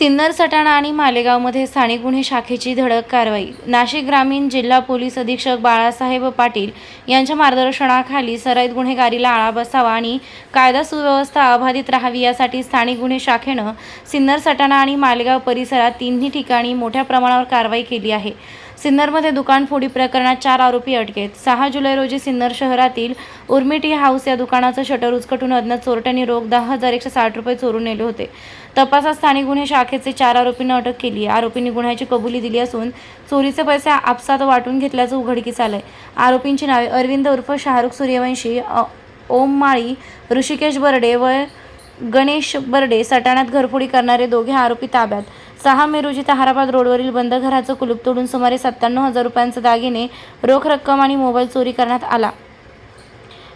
सिन्नर सटाणा आणि मालेगावमध्ये स्थानिक गुन्हे शाखेची धडक कारवाई. नाशिक ग्रामीण जिल्हा पोलीस अधीक्षक बाळासाहेब पाटील यांच्या मार्गदर्शनाखाली सराईत गुन्हेगारीला आळा बसावा आणि कायदा सुव्यवस्था अबाधित राहावी यासाठी स्थानिक गुन्हे शाखेनं सिन्नर सटाणा आणि मालेगाव परिसरात तिन्ही ठिकाणी मोठ्या प्रमाणावर कारवाई केली आहे. सिन्नरमध्ये दुकानफोडी प्रकरणात चार आरोपी अटकेत. सहा जुलै रोजी सिन्नर शहरातील उर्मिटी हाऊस या दुकानाचं शटर उचकटून अज्ञात चोरट्यांनी रोख दहा हजार एकशे साठ रुपये चोरून नेले होते. तपासात स्थानिक गुन्हे शाखेचे चार आरोपींना अटक केली आरोपींनी गुन्ह्याची कबुली दिली असून चोरीचे पैसे आपसात वाटून घेतल्याचं उघडकीस आलंय. आरोपींची नावे अरविंद उर्फ शाहरुख सूर्यवंशी ओम माळी ऋषिकेश बर्डे व गणेश बर्डे सटाण्यात घरफोडी करणारे दोघे आरोपी ताब्यात. सहा मे रोजी ताहाराबाद रोडवरील बंद घराचं कुलूप तोडून सुमारे सत्त्याण्णव हजार रुपयांचे दागिने रोख रक्कम आणि मोबाईल चोरी करण्यात आला.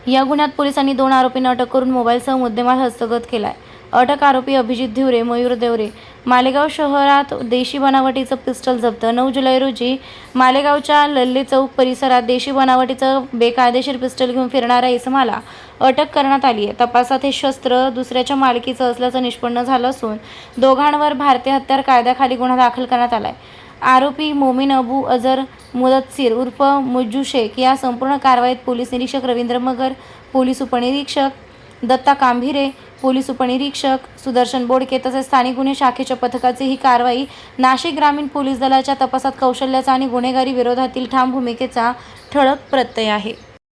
या गुन्ह्यात पोलिसांनी दोन आरोपींना अटक करून मोबाईलसह मुद्देमाल हस्तगत केला आहे अटक आरोपी अभिजित धिवरे मयूर देवरे. मालेगाव शहरात देशी बनावटीचं पिस्टल जप्त. नऊ जुलै रोजी मालेगावच्या लल्ले चौक परिसरात देशी बनावटीचं बेकायदेशीर पिस्टल घेऊन फिरणाऱ्या इसमाला अटक करण्यात आली आहे. तपासात हे शस्त्र दुसऱ्याच्या मालकीचं असल्याचं निष्पन्न झालं असून दोघांवर भारतीय हत्यार कायद्याखाली गुन्हा दाखल करण्यात आला आहे आरोपी मोमीन अबू अजर मुदत्सीर उर्फ मुज्जू शेख या संपूर्ण कारवाईत पोलीस निरीक्षक रवींद्र मगर पोलीस उपनिरीक्षक दत्ता कांभिरे पोलीस उपनिरीक्षक सुदर्शन बोडके तसेच स्थानिक गुन्हे शाखेच्या पथकाची ही कारवाई नाशिक ग्रामीण पोलीस दलाच्या तपासात कौशल्याचा आणि गुन्हेगारी विरोधातील ठाम भूमिकेचा ठळक प्रत्यय आहे.